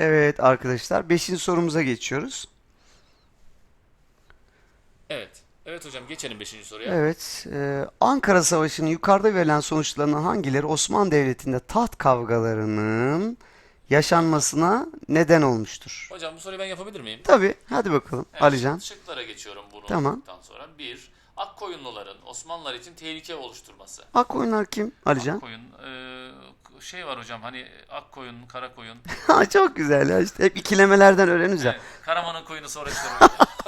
Evet arkadaşlar 5. sorumuza geçiyoruz. Evet. Evet hocam geçelim 5. soruya. Evet, e, Ankara Savaşı'nın yukarıda verilen sonuçlarından hangileri Osmanlı Devleti'nde taht kavgalarının yaşanmasına neden olmuştur? Hocam bu soruyu ben yapabilir miyim? Tabii, hadi bakalım Evet, Alican. Şıklara geçiyorum bunu Tamam. okuduktan sonra. 1. Akkoyunluların Osmanlılar için tehlike oluşturması. Akkoyunlar kim Alican? Akkoyun şey var hocam hani Akkoyun, Karakoyun. Ha, Çok güzel ya işte hep ikilemelerden öğreniyoruz ya. Evet, Karaman'ın koyunu sonra işte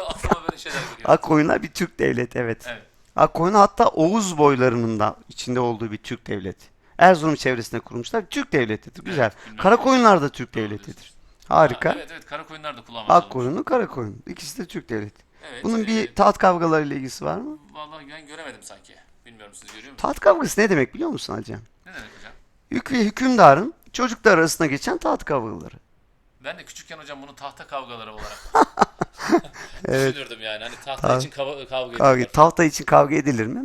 aklıma böyle şeyler geliyor. Akkoyunlar bir Türk devleti evet. Evet. Akkoyun hatta Oğuz boylarının da içinde olduğu bir Türk devleti. Erzurum çevresinde kurmuşlar. Türk devletidir. Güzel. bilmiyorum. Karakoyunlar da Türk devletidir. Harika. Ha, evet evet Karakoyunlar da kullanmış. olmuş. Akkoyunlu, Karakoyun. İkisi de Türk devleti. Evet, Bunun e, bir taht kavgalarıyla ilgisi var mı? Vallahi ben göremedim sanki. Bilmiyorum siz görüyor musunuz? Taht kavgası ne demek biliyor musun Hacem? Ne demek? Hük ve hükümdarın çocuklar arasında geçen taht kavgaları. Ben de küçükken hocam bunu tahta kavgaları olarak Evet. düşünürdüm yani. Hani tahta Tabii. için kavga, kavga Kavga, ediyorlar. tahta için kavga edilir mi?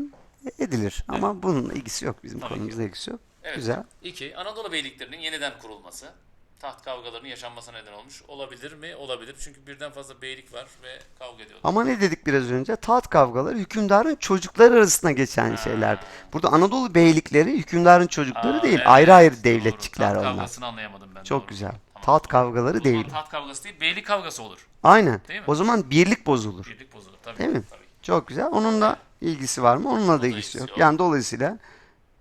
Edilir. Ama bununla ilgisi yok bizim Tabii ki konumuzla ilgisi yok. Evet. Güzel. 2. Anadolu beyliklerinin yeniden kurulması. Taht kavgalarının yaşanmasına neden olmuş. Olabilir mi? Olabilir. Çünkü birden fazla beylik var ve kavga ediyorlar. Ama ne dedik biraz önce? Taht kavgaları hükümdarın çocukları arasında geçen şeyler. Burada Anadolu beylikleri hükümdarın çocukları Aa, değil. evet, ayrı ayrı doğru. devletçikler Taht onlar. kavgasını anlayamadım ben. Çok doğru. güzel. Tamam. Taht kavgaları değil. taht kavgası değil, beylik kavgası olur. Aynen. Değil mi? O zaman birlik bozulur. Birlik bozulur. Tabii. Değil mi? Tabii. Çok güzel. Onunla ilgisi var mı? Onunla da da ilgisi yok. yok. Yani dolayısıyla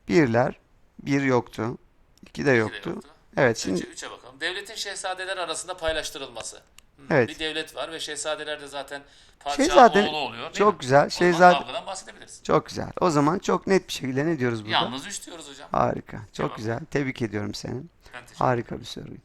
birler, bir yoktu, iki de Bir de yoktu. Evet şimdi Üçe, üçe bakalım. Devletin şehzadeler arasında paylaştırılması. Evet. Bir devlet var ve şehzadeler de zaten padişahın Şehzade oğlu oluyor. çok mi? güzel. O Şehzade kavgadan bahsedebiliriz. çok güzel. O zaman çok net bir şekilde ne diyoruz burada? Yalnız üç diyoruz hocam. Harika. Çok Tamam. güzel. Tebrik ediyorum seni. Harika bir soruydu.